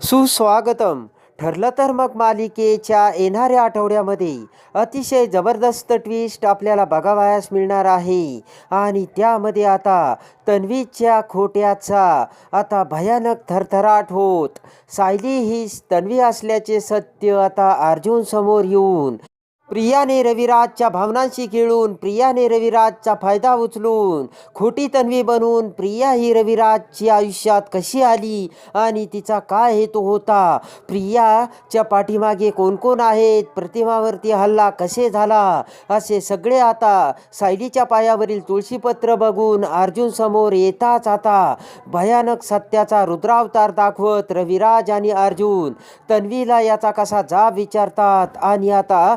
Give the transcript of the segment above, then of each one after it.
सुस्वागतम. ठरलं तर मग मालिकेच्या येणाऱ्या आठवड्यामध्ये अतिशय जबरदस्त ट्विस्ट आपल्याला बघावयास मिळणार आहे. आणि त्यामध्ये आता तन्वीच्या खोट्याचा आता भयानक थरथराट होत. सायली ही तन्वी असल्याचे सत्य आता अर्जुन समोर येऊन प्रियाने रविराजच्या भावनांशी खेळून प्रियाने रविराजचा फायदा उचलून खोटी तन्वी बनून प्रिया ही रविराजची आयुष्यात कशी आली आणि तिचा काय हेतू होता? प्रियाच्या पाठीमागे कोण कोण आहेत? प्रतिमावरती हल्ला कसे झाला? असे सगळे आता सायलीच्या पायावरील तुळशीपत्र बघून अर्जुन समोर येताच आता भयानक सत्याचा रुद्रावतार दाखवत रविराज आणि अर्जुन तन्वीला याचा कसा जाब विचारतात आणि आता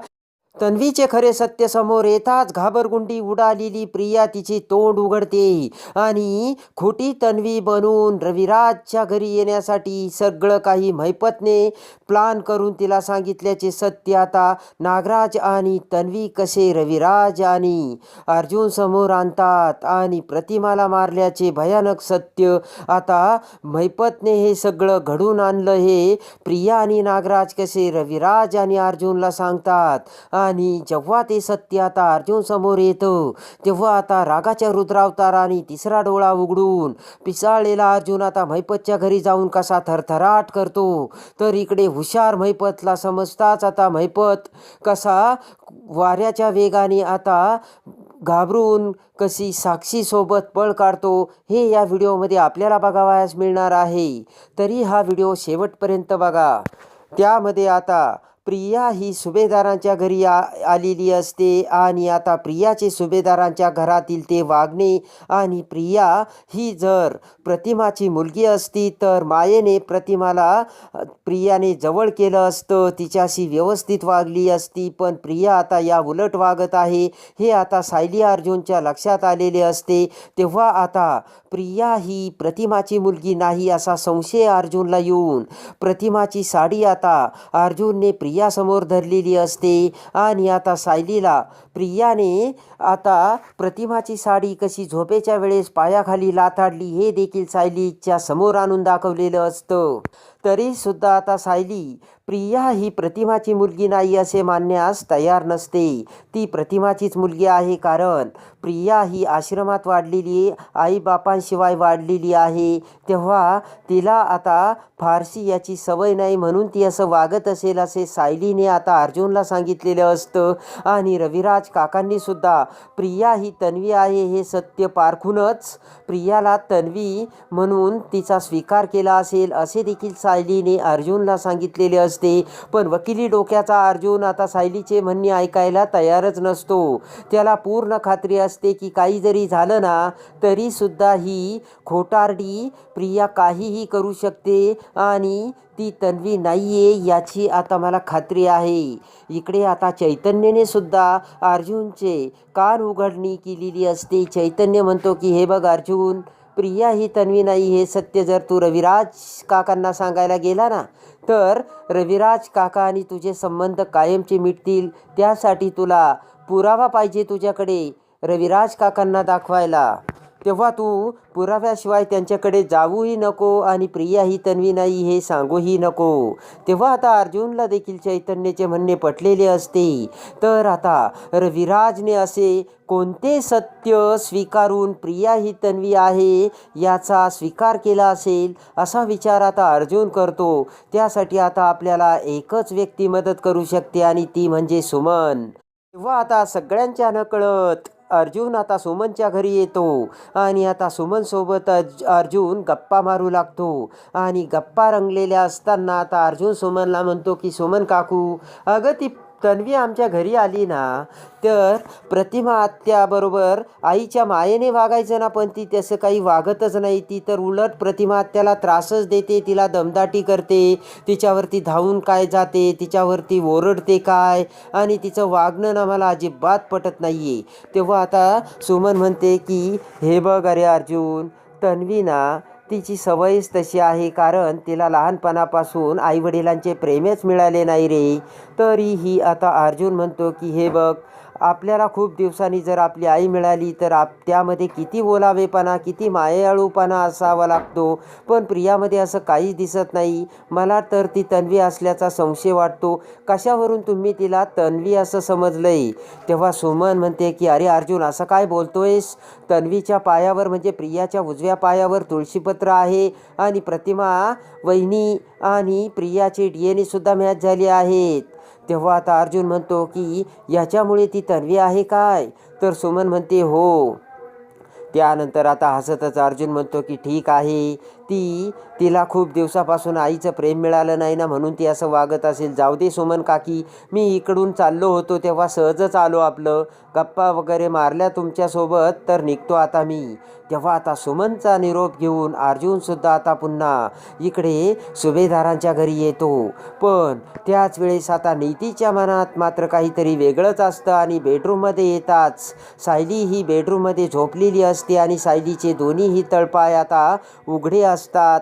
तन्वीचे खरे सत्य समोर येताच घाबरगुंडी उडालेली प्रिया तिची तोंड उघडते. आणि खोटी तन्वी बनून रविराजच्या घरी येण्यासाठी सगळं काही मैपतने प्लान करून तिला सांगितल्याचे सत्य आता नागराज आणि तन्वी कसे रविराज आणि अर्जुन समोर आणतात आणि प्रतिमाला मारल्याचे भयानक सत्य आता मैपतने हे सगळं घडून आणलं हे प्रिया आणि नागराज कसे रविराज आणि अर्जुनला सांगतात. आणि जेव्हा ते सत्य आता अर्जुन समोर येतं तेव्हा आता रागाच्या रुद्रावताराने तिसरा डोळा उघडून पिसाळलेला अर्जुन आता मैपतच्या घरी जाऊन कसा थरथराट करतो. तर इकडे हुशार मैपतला समजताच आता मैपत कसा वाऱ्याच्या वेगाने आता घाबरून कशी साक्षीसोबत पळ काढतो हे या व्हिडिओमध्ये आपल्याला बघावयास मिळणार आहे. तरी हा व्हिडिओ शेवटपर्यंत बघा. त्यामध्ये आता प्रिया ही सुभेदारांच्या घरी आ आलेली असते आणि आता प्रियाचे सुभेदारांच्या घरातील ते वागणे आणि प्रिया ही जर प्रतिमाची मुलगी असती तर मायेने प्रतिमाला प्रियाने जवळ केलं असतं तिच्याशी व्यवस्थित वागली असती पण प्रिया आता या उलट वागत आहे. हे आता सायली अर्जुनच्या लक्षात आलेले असते. तेव्हा आता प्रिया ही प्रतिमाची मुलगी नाही असा संशय अर्जुनला येऊन प्रतिमाची साडी आता अर्जुनने प्रिया प्रियासमोर धरलेली असते. आणि आता सायलीला प्रियाने आता प्रतिमाची साडी कशी झोपेच्या वेळेस पायाखाली लाथाडली हे देखील सायलीच्या समोर आणून दाखवलेलं असतं. तरीसुद्धा आता सायली प्रिया ही प्रतिमाची मुलगी नाही असे मानण्यास तयार नसते. ती प्रतिमाचीच मुलगी आहे कारण प्रिया ही आश्रमात वाढलेली आईबापांशिवाय वाढलेली आहे. तेव्हा तिला आता फारशी याची सवय नाही म्हणून ती असं वागत असेल असे सायलीने आता अर्जुनला सांगितलेलं असतं. आणि रविराज काकांनीसुद्धा प्रिया ही तन्वी आहे हे सत्य पारखूनच प्रियाला तन्वी म्हणून तिचा स्वीकार केला असेल असे देखील सायलीने अर्जुनला सांगितलेले असते पण वकिली डोक्याचा अर्जुन आता सायलीचे म्हणणे ऐकायला तयारच नसतो. त्याला पूर्ण खात्री असते की काही जरी झालं ना तरीसुद्धा ही खोटारडी प्रिया काहीही करू शकते आणि ती तन्वी नाही आहे याची आता मला खात्री आहे. इकडे आता चैतन्यने सुद्धा अर्जुनचे कान उघडणी केलेली असते. चैतन्य म्हणतो की हे बघ अर्जुन प्रिया ही तन्वी नाही हे सत्य जर तू रविराज काकांना सांगायला गेला ना तर रविराज काका आणि तुझे संबंध कायमचे मिटतील. त्यासाठी तुला पुरावा पाहिजे तुझ्याकडे रविराज काकांना दाखवायला. तेव्हा तू पुराव्याशिवाय त्यांच्याकडे जाऊही नको आणि प्रिया ही तन्वी नाही हे सांगूही नको. तेव्हा आता अर्जुनला देखील चैतन्याचे म्हणणे पटलेले असते. तर आता रविराजने असे कोणते सत्य स्वीकारून प्रिया ही तन्वी आहे याचा स्वीकार केला असेल असा विचार आता अर्जुन करतो. त्यासाठी आता आपल्याला एकच व्यक्ती मदत करू शकते आणि ती म्हणजे सुमन. तेव्हा आता सगळ्यांच्या नकळत अर्जुन आता सुमनच्या घरी येतो आणि आता सुमनसोबत अर्ज अर्जुन गप्पा मारू लागतो. आणि गप्पा रंगलेल्या असताना आता अर्जुन सुमनला म्हणतो की सुमन काकू अगं ती तन्वी आमच्या घरी आली ना तर प्रतिमा आत्याबरोबर आईच्या मायेने वागायचं ना पण ती तसं काही वागतच नाही. ती तर उलट प्रतिमा आत्याला त्रासच देते तिला दमदाटी करते तिच्यावरती धावून काय जाते तिच्यावरती ओरडते काय आणि तिचं वागणं ना मला अजिबात पटत नाही आहे तेव्हा आता सुमन म्हणते की हे बघ अरे अर्जुन तन्वी ना तिची सवयच तशी आहे कारण तिला लहानपणापासून आईवडिलांचे प्रेमच मिळाले नाही रे. तरीही आता अर्जुन म्हणतो की हे बघ आपल्याला खूप दिवसांनी जर आपली आई मिळाली तर आप त्यामध्ये किती बोलावेपणा किती मायाळूपणा असावा लागतो. पण प्रियामध्ये असं काहीच दिसत नाही. मला तर ती तन्वी असल्याचा संशय वाटतो. कशावरून तुम्ही तिला तन्वी असं समजलंय? तेव्हा सुमन म्हणते की अरे अर्जुन असं काय बोलतोयस? तन्वीच्या पायावर म्हणजे प्रियाच्या उजव्या पायावर तुळशीपत्र आहे आणि प्रतिमा वहिनी आणि प्रियाचे डी एन एसुद्धा मॅच झाली आहेत. तेव्हा आता अर्जुन म्हणतो की याच्यामुळे ती तन्वी आहे काय? तर सुमन म्हणते हो. त्यानंतर आता हसतच अर्जुन म्हणतो की ठीक आहे. ती तिला खूप दिवसापासून आईचं प्रेम मिळालं नाही ना म्हणून ती असं वागत असेल. जाऊ दे सुमन काकी मी इकडून चाललो होतो तेव्हा सहजच आलो आपलं. गप्पा वगैरे मारल्या तुमच्यासोबत तर निघतो आता मी. तेव्हा आता सुमनचा निरोप घेऊन अर्जुनसुद्धा आता पुन्हा इकडे सुभेदारांच्या घरी येतो. पण त्याच वेळेस आता नीतीच्या मनात मात्र काहीतरी वेगळंच असतं आणि बेडरूममध्ये येताच. सायली ही बेडरूममध्ये झोपलेली असते आणि सायलीचे दोन्हीही तळपाय आता उघडे असतात.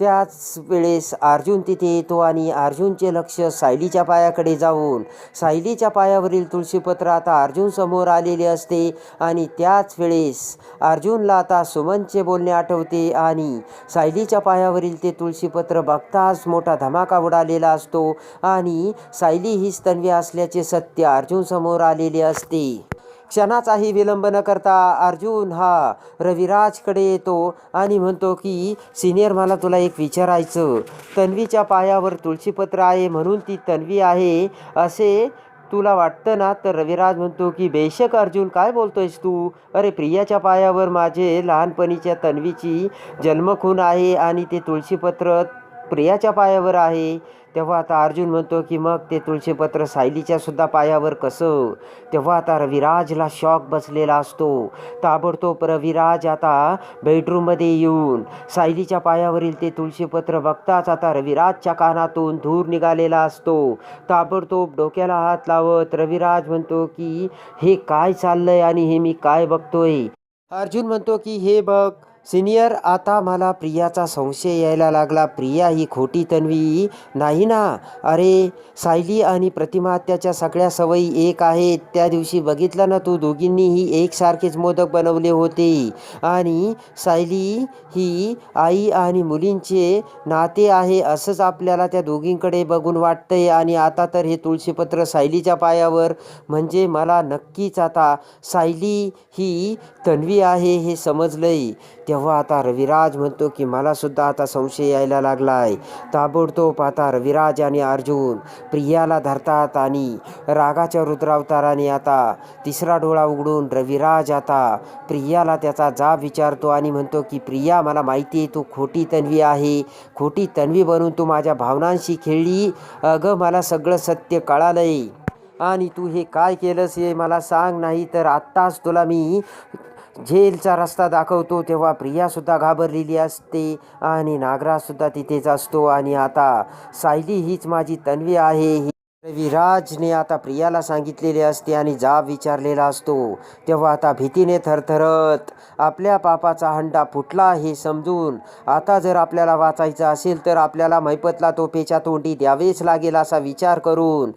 त्याच वेळेस अर्जुन तिथे येतो आणि अर्जुनचे लक्ष सायलीच्या पायाकडे जाऊन सायलीच्या पायावरील तुळशीपत्र आता अर्जुन समोर आलेले असते आणि त्याच वेळेस अर्जुनला आता सुमनचे बोलणे आठवते आणि सायलीच्या पायावरील ते तुळशीपत्र बघताच मोठा धमाका उडालेला असतो आणि सायली हीच तन्वी असल्याचे सत्य अर्जुन समोर आलेले असते. क्षणाचाही विलंब न करता अर्जुन हा रविराजकडे येतो आणि म्हणतो की सिनियर मला तुला एक विचारायचं. तन्वीच्या पायावर तुळशीपत्र आहे म्हणून ती तन्वी आहे. असे तुला वाटतं ना? तर रविराज म्हणतो की बेशक अर्जुन काय बोलतोयस तू? अरे प्रियाच्या पायावर माझे लहानपणीच्या तन्वीची जन्मखून आहे आणि ते तुळशीपत्र प्रियाच्या पायावर आहे. तेव्हा आता अर्जुन म्हणतो की मग ते तुळशीपत्र सायलीच्या सुद्धा पायावर कसं? तेव्हा आता रविराजला शॉक बसलेला असतो. ताबडतोब रविराज आता बेडरूममध्ये येऊन सायलीच्या पायावरील ते तुळशीपत्र बघताच आता रविराजच्या कानातून धूर निघालेला असतो. ताबडतोब डोक्याला हात लावत रविराज म्हणतो की हे काय चाललंय आणि हे मी काय बघतोय? अर्जुन म्हणतो की हे बघ सिनियर आता मला प्रियाचा संशय यायला लागला. प्रिया ही खोटी तन्वी. नाही ना? अरे सायली आणि प्रतिमा त्याच्या सगळ्या सवयी एक आहेत. त्या दिवशी बघितलं ना तू दोघींनीही एकसारखेच मोदक बनवले होते. आणि सायली ही आई आणि मुलींचे नाते आहे असंच आपल्याला त्या दोघींकडे बघून वाटतंय. आणि आता तर हे तुळशीपत्र सायलीच्या पायावर. म्हणजे मला नक्कीच आता सायली ही तन्वी आहे हे समजलंय. तेव्हा आता रविराज म्हणतो की मला सुद्धा आता संशय यायला लागला आहे ताबडतोब आता रविराज आणि अर्जुन प्रियाला धरतात आणि रागाच्या रुद्रावताराने आता तिसरा डोळा उघडून रविराज आता प्रियाला त्याचा जाब विचारतो आणि म्हणतो की प्रिया मला माहिती आहे तू खोटी तन्वी आहे. खोटी तन्वी बनून तू माझ्या भावनांशी खेळली. अगं मला सगळं सत्य कळालंय. आणि तू हे काय केलंस हे मला सांग. नाही तर आत्ताच तुला मी झेलचा रस्ता दाखवतो तेव्हा प्रियासुद्धा घाबरलेली असते आणि नागराजसुद्धा तिथेच असतो. आणि आता सायली हीच माझी तन्वी आहे. ही रविराजने आता प्रियाला सांगितलेले असते आणि जाब विचारलेला असतो. तेव्हा आता भीतीने थरथरत आपल्या पापाचा हंडा फुटला हे समजून. आता जर आपल्याला वाचायचं असेल तर आपल्याला मैपतला तोफेच्या तोंडी द्यावेच लागेल असा विचार करून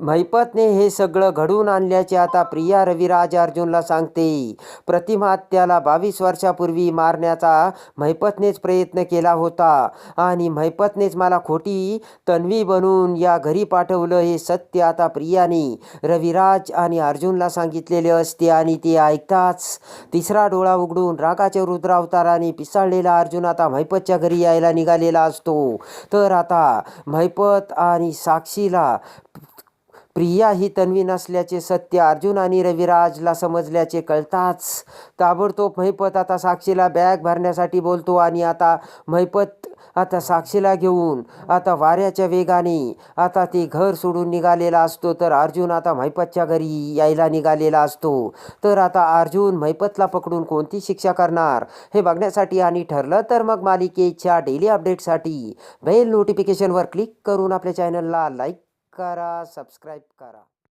मैपतने हे सगळं घडवून आणल्याचे आता प्रिया रविराज अर्जुनला सांगते. प्रतिमा त्याला बावीस वर्षापूर्वी मारण्याचा मैपतनेच प्रयत्न केला होता आणि मैपतनेच मला खोटी तन्वी बनून या घरी पाठवलं हे सत्य आता प्रियाने रविराज आणि अर्जुनला सांगितलेले असते आणि ते ऐकताच तिसरा डोळा उघडून रागाच्या रुद्रावताराने पिसाळलेला अर्जुन आता मैपतच्या घरी यायला निघालेला असतो. तर आता मैपत आणि साक्षीला प्रिया ही तन्वी नसल्याचे सत्य अर्जुन आणि रविराजला समजल्याचे कळताच ताबडतोब महिपत आता साक्षीला बॅग भरण्यासाठी बोलतो आणि आता महिपत आता साक्षीला घेऊन आता वाऱ्याच्या वेगाने आता ते घर सोडून निघालेला असतो तर अर्जुन आता महिपतच्या घरी यायला निघालेला असतो. तर आता अर्जुन महिपतला पकडून कोणती शिक्षा करणार? हे बघण्यासाठी आणि ठरलं तर मग मालिकेच्या डेली अपडेटसाठी बेल नोटिफिकेशनवर क्लिक करून आपल्या चॅनलला लाईक करा सबस्क्राईब करा.